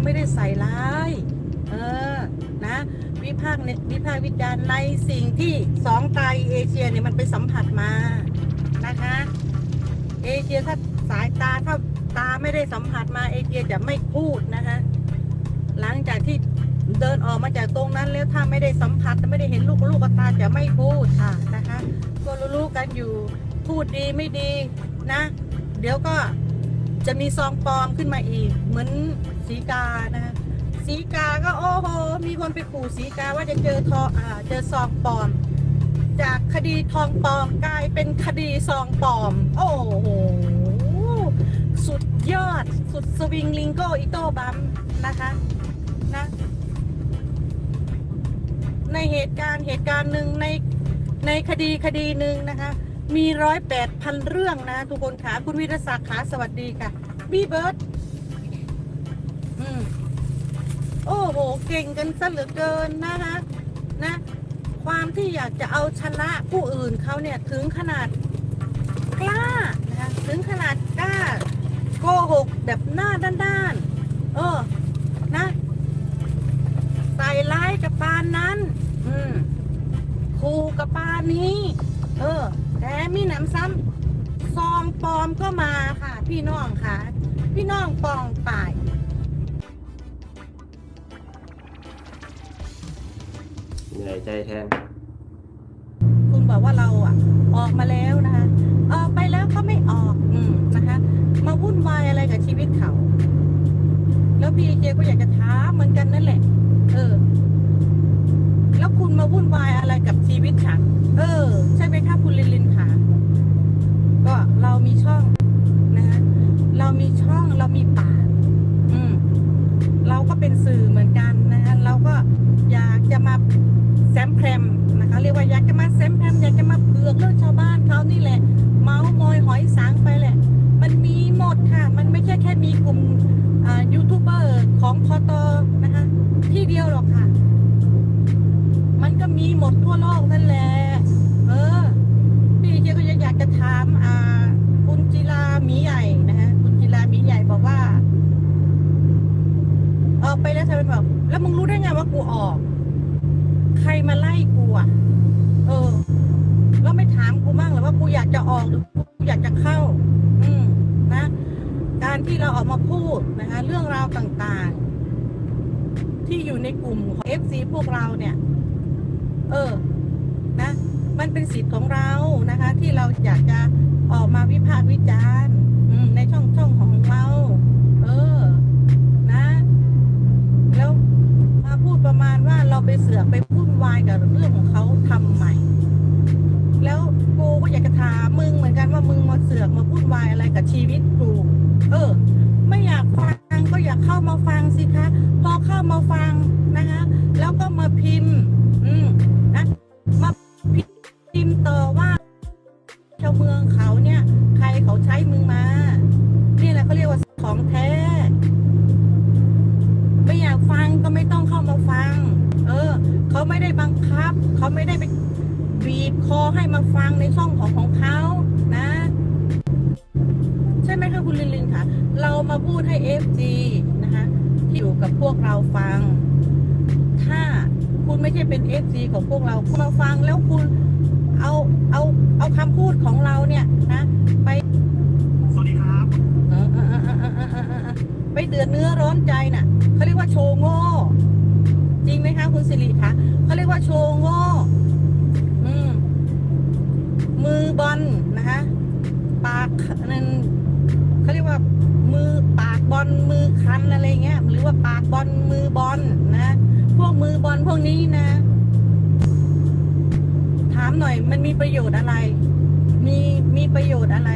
เขาไม่ได้ใส่ร้าย เออ นะ วิพากษ์เนี่ยวิพากษ์วิจารณ์ในสิ่งที่สองตาเอเชียเนี่ยมันไปสัมผัสมา นะคะ เอเชียถ้าสายตาถ้าตาไม่ได้สัมผัสมาเอเชียจะไม่พูดนะคะ หลังจากที่เดินออกมาจากตรงนั้นแล้วถ้าไม่ได้สัมผัสไม่ได้เห็นลูกลูกตาจะไม่พูดค่ะนะคะ ก็รู้ๆกันอยู่พูดดีไม่ดีนะ เดี๋ยวก็จะมีซองปลอมขึ้นมาอีก เหมือน สีกานะคะสีกาก็โอ้โห มีคนไปขู่สีกาว่าจะเจอทออ่าเจอซองปลอม จากคดีทองปลอมกลายเป็นคดีซองปลอม โอ้โห สุดยอด สุดสวิงลิงโกอิโต้บัมนะคะนะในเหตุการณ์เหตุการณ์หนึ่งในในคดีคดีหนึ่งนะคะ มีร้อยแปดพันเรื่องนะทุกคนขาคุณวิรศักดิ์ขาสวัสดีค่ะบีเบิร์ดอืมโอ้โห เก่งกันซะเหลือเกินนะคะนะ ความที่อยากจะเอาชนะผู้อื่นเขาเนี่ยถึงขนาดกล้านะคะถึงขนาดกล้าโกหกแบบหน้าด้านๆเออนะใส่ร้ายกับปานนั้น อืมคูกับปานนี้ เออแต่มีหนำซ้ำซองปลอมก็มาค่ะ พี่น้องค่ะ พี่น้องปองป่าย เหนื่อยใจแทน คุณบอกว่าเราอะ ออกมาแล้วนะคะออกไปแล้วเขาไม่ออก อืมนะคะ มาวุ่นวายอะไรกับชีวิตเขา แล้วพี่เจก็อยากจะถาเหมือนกันนั่นแหละ เออ แล้วคุณมาวุ่นวายอะไรกับชีวิตฉันเออ ใช่ไหมคะคุณลินลินค่ะก็เรามีช่องนะคะเรามีช่องเรามีปากอืม เราก็เป็นสื่อเหมือนกันนะคะเราก็อยากจะมา แซมแพรมนะคะเรียกว่าอยากจะมาแซมแพรมอยากจะมาเผือกเรื่องชาวบ้านเขานี่แหละ เมาส์มอยหอยสังไปแหละ มันมีหมดค่ะ มันไม่ใช่แค่มีกลุ่มอ่ายูทูบเบอร์ของพอตนะคะ ที่เดียวหรอกค่ะ มันก็มีหมดทั่วโลกนั่นแหละเออพี่เจก็ยังอยากจะถามอ่าคุณจิรามีใหญ่นะคะคุณจิรามีใหญ่บอกว่า ออกไปแล้วทำไมแบบแล้วมึงรู้ได้ไงว่ากูออก ใครมาไล่กูอะ เออ แล้วไม่ถามกูมั่งหรอว่ากูอยากจะออกหรือกูอยากจะเข้า อืมนะ การที่เราออกมาพูดนะคะ เรื่องราวต่างๆ ที่อยู่ในกลุ่มของ FC พวกเราเนี่ย เออ นะ มันเป็นสิทธิ์ของเรานะคะ ที่เราอยากจะออกมาวิพากษ์วิจารณ์ในช่องช่องของเรา เออ นะ แล้วมาพูดประมาณว่าเราไปเสื อกไปพูดวายกับเรื่องของเขาทำใหม่ แล้วกูก็อยากจะถามมึงเหมือนกันว่ามึงมาเสือกมาพูดวายอะไรกับชีวิตกูเออ ไม่อยากฟังก็อยากเข้ามาฟังสิคะ พอเข้ามาฟังนะคะแล้วก็มาพิมพ์ อืมนะมาพิมพ์ต่อว่าชาวเมืองเขาเนี่ย ใครเขาใช้มึงมานี่แหละเขาเรียกว่าของแท้ ไม่อยากฟังก็ไม่ต้องเข้ามาฟัง เออเขาไม่ได้บังคับเขาไม่ได้ไปบีบคอให้มาฟังในช่องของของเขานะ ใช่ไหมคะคุณลินลินค่ะเรามาพูดให้ FG นะคะที่อยู่กับพวกเราฟัง ถ้าคุณไม่ใช่เป็น FG ของพวกเราคุณมาฟังแล้วคุณเอาเอาเอาคำพูดของเราเนี่ยนะไปสวัสดีครับเออเออเออเออเออเออเออไปเดือดเนื้อร้อนใจน่ะเขาเรียกว่าโชว์โง่ สิริคะเขาเรียกว่าโชว์โง่อืมมือบอลนะคะปากนั่นเขาเรียกว่ามือปากบอลมือคันอะไรเงี้ยหรือว่าปากบอลมือบอลนะ พวกมือบอลพวกนี้นะ ถามหน่อยมันมีประโยชน์อะไร มีมีประโยชน์อะไร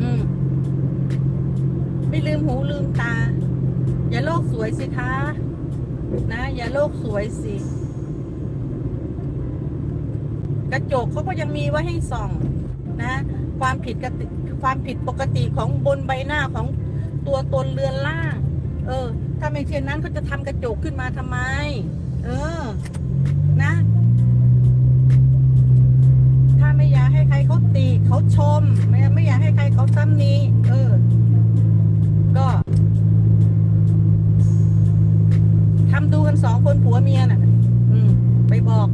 อืมไม่ลืมหูลืมตา อย่าโลกสวยสิคะ นะ อย่าโลกสวยสิ กระจกเขาก็ยังมีไว้ให้ส่อง นะ ความผิดกติความผิดปกติของบนใบหน้าของตัวตนเรือนล่าง เออ ถ้าไม่เช่นนั้นก็จะทำกระจกขึ้นมาทำไม เออ นะ ถ้าไม่อยากให้ใครเขาตีเขาชม ไม่ไม่อยากให้ใครเขาซ้ำนี้เออ ก็ ทำดูกันสองคนผัวเมียน่ะ อืม ไปบอก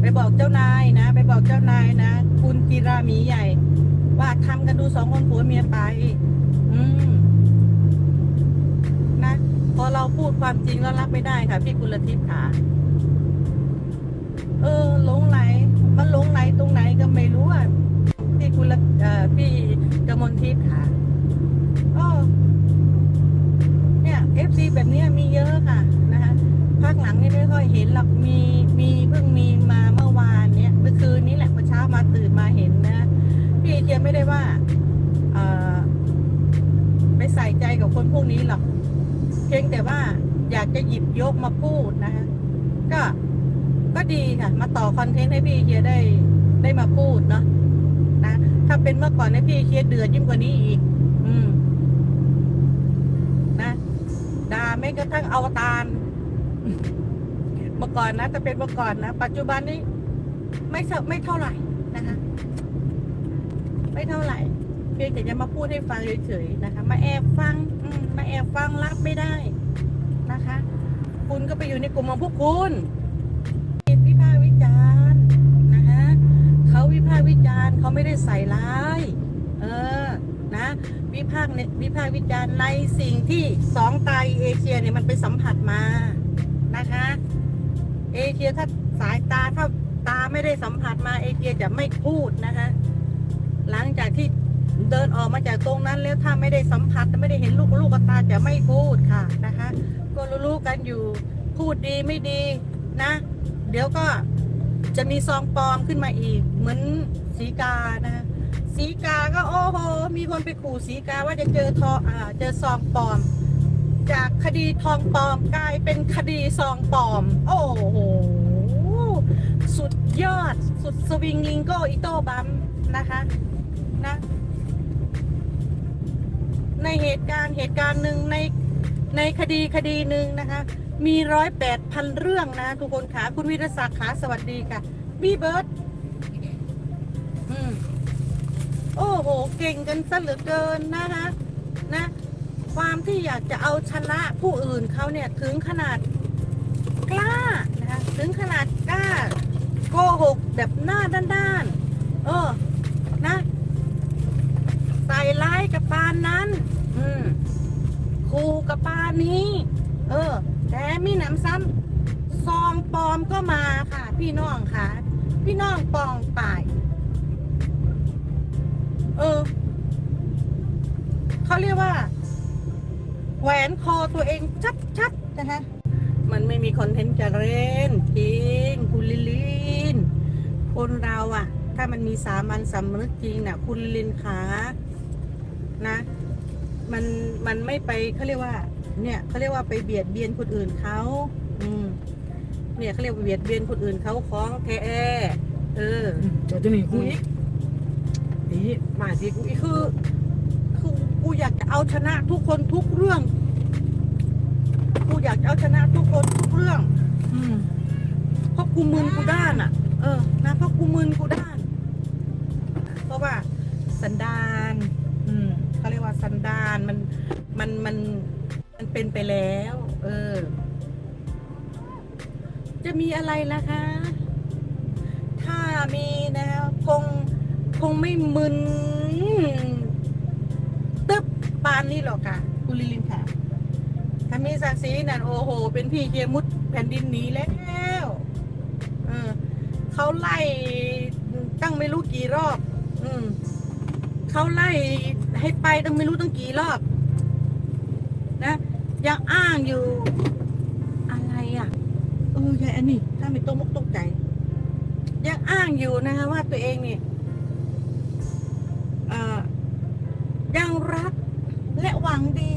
ไปบอกเจ้านายนะ ไปบอกเจ้านายนะ คุณกีรามีใหญ่ ว่าทำกันดูสองคนผัวเมียไป อืม นะ พอเราพูดความจริงแล้วรับไม่ได้ค่ะ พี่กุลทิพย์ค่ะ เออหลงไหล มันหลงไหลตรงไหนก็ไม่รู้อะ พี่กุลพี่กมลทิพย์ค่ะอ้อ ค่อยเห็นหรอกมีมีเพิ่งมีมาเมื่อวานเนี่ยเมื่อคืนนี้แหละเมื่อเช้ามาตื่นมาเห็นนะพี่เทียมไม่ได้ว่าเออไปใส่ใจกับคนพวกนี้หรอกเพียงแต่ว่าอยากจะหยิบยกมาพูดนะคะก็ก็ดีค่ะ มาต่อคอนเทนต์ให้พี่เคียได้ได้มาพูดเนาะนะถ้าเป็นเมื่อก่อนนะพี่เคียเดือดยิ่งกว่านี้อีก อืม นะด่าแม้กระทั่งอวตาร เมื่อก่อนนะแต่เป็นเมื่อก่อนนะปัจจุบันนี้ ไม่ไม่เท่าไหร่นะคะไม่เท่าไหร่เพียงแต่จะมาพูดให้ฟังเฉยๆนะคะ มาแอบฟังมาแอบฟังรับไม่ได้นะคะ คุณก็ไปอยู่ในกลุ่มของพวกคุณวิพากษ์วิจารณ์นะคะเขาวิพากษ์วิจารณ์เขาไม่ได้ใส่ร้ายเออนะวิพากษ์เนี่ยวิพากษ์วิจารณ์ในสิ่งที่สองตายเอเชียเนี่ยมันไปสัมผัสมานะคะ เอเชียถ้าสายตาถ้าตาไม่ได้สัมผัสมาเอเชียจะไม่พูดนะคะ หลังจากที่เดินออกมาจากตรงนั้นแล้วถ้าไม่ได้สัมผัสไม่ได้เห็นลูกลูกกับตาจะไม่พูดค่ะนะคะ ก็รู้ๆกันอยู่พูดดีไม่ดีนะ เดี๋ยวก็จะมีซองปลอมขึ้นมาอีก เหมือนสีกานะสีกาก็โอ้โหมีคนไปขู่สีกาว่าจะเจอทออ่าเจอซองปลอม จากคดีทองปลอมกลายเป็นคดีซองปลอม โอ้โห สุดยอด สุดสวิงลิงโกอิโต้บัมนะคะนะในเหตุการณ์เหตุการณ์หนึ่งในในคดีคดีหนึ่งนะคะ มีร้อยแปดพันเรื่องนะทุกคนขาคุณวิรศักดิ์ขาสวัสดีค่ะบีเบิร์ดอืมโอ้โห เก่งกันซะเหลือเกินนะคะนะ ความที่อยากจะเอาชนะผู้อื่นเขาเนี่ยถึงขนาดกล้านะคะถึงขนาดกล้าโกหกแบบหน้าด้านๆเออนะใส่ร้ายกับปานนั้น อืมคูกับปานนี้ เออ แต่มีหนำซ้ำซองปลอมก็มาค่ะ พี่น้องค่ะ พี่น้องปองป่ายเออเขาเรียกว่า แหวนคอตัวเองชัดๆนะคะ มันไม่มีคอนเทนต์จะเล่นจริงคุณลิลิน คนเราอะถ้ามันมีสามัญสำนึกจริงน่ะคุณลิลินขานะ มันมันไม่ไปเขาเรียกว่า เนี่ยเขาเรียกว่าไปเบียดเบียนคนอื่นเขาอืมเนี่ยเขาเรียกว่าเบียดเบียนคนอื่นเขาของแท้เออเดี๋ยวจะหนีกูอีกนี่มาสิกูอีกคือคือกูอยากจะ เอาชนะทุกคนทุกเรื่อง กูอยากจะเอาชนะทุกคนทุกเรื่อง อืมเพราะกูมึนกูด้านอะ เออ นะเพราะกูมึนกูด้าน เพราะว่า สันดาน อืมเขาเรียกว่าสันดานมันมันมันมันเป็นไปแล้ว เออ จะมีอะไรล่ะคะ ถ้ามีนะคงคงไม่มึนตึ๊ บปานนี่หรอกค่ะ คุณลิลินค่ะถ้ามีศักดิ์ศรีนั่นโอ้โห เป็นพี่เกียมุดแผ่นดินหนีแล้วเออเขาไล่ตั้งไม่รู้กี่รอบ อืมเขาไล่ให้ไปตั้งไม่รู้ตั้งกี่รอบ นะ ยังอ้างอยู่ อะไรอะเออยายอันนี้ถ้าไม่ตกมกตกใจ ยังอ้างอยู่นะคะว่าตัวเองเนี่ยเอ่อยังรัก และหวังดี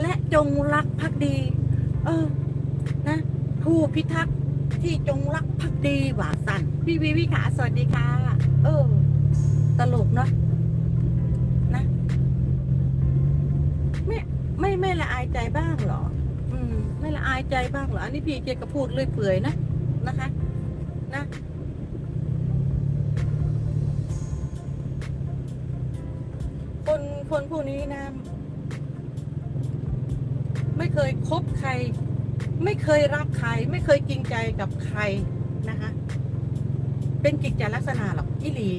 และจงรักภักดี เออ นะ ผู้พิทักษ์ที่จงรักภักดีหวาสันพี่วีวิขาสวัสดีค่ะเออ ตลกเนาะนะไม่ไม่ไม่ละอายใจบ้างเหรอ อืม ไม่ละอายใจบ้างเหรอ อันนี้พี่เจก็พูดเลยเปื่อยนะนะคะ นะ คนพวกนี้นะ ไม่เคยคบใคร ไม่เคยรักใคร ไม่เคยจริงใจกับใครนะคะ เป็นกิจจลักษณะหรอกอีหลี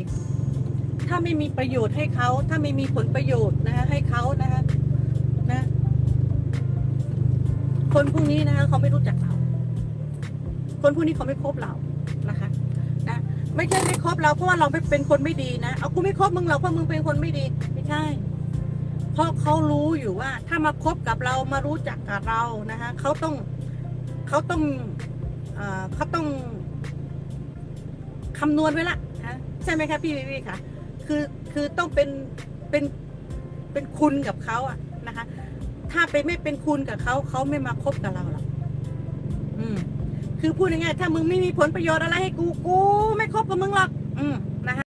ถ้าไม่มีประโยชน์ให้เขา ถ้าไม่มีผลประโยชน์นะคะให้เขานะคะนะ คนพวกนี้นะคะเขาไม่รู้จักเรา คนพวกนี้เขาไม่คบเรานะคะนะไม่ใช่ไม่คบเราเพราะว่าเราเป็นคนไม่ดีนะ เอากูไม่คบมึงหรอกเพราะมึงเป็นคนไม่ดี ไม่ใช่ เพราะเขารู้อยู่ว่า ถ้ามาคบกับเรามารู้จักกับเรานะคะเขาต้องเขาต้องเขาต้องคำนวณไว้ละฮะใช่ไหมคะพี่วิวีคะคือคือต้องเป็นเป็นเป็นคุณกับเขาอะนะคะ ถ้าไปไม่เป็นคุณกับเขาเขาไม่มาคบกับเราหรอกอืม คือพูดง่ายๆถ้ามึงไม่มีผลประโยชน์อะไรให้กูกู ไม่คบกับมึงหรอก อืมนะคะ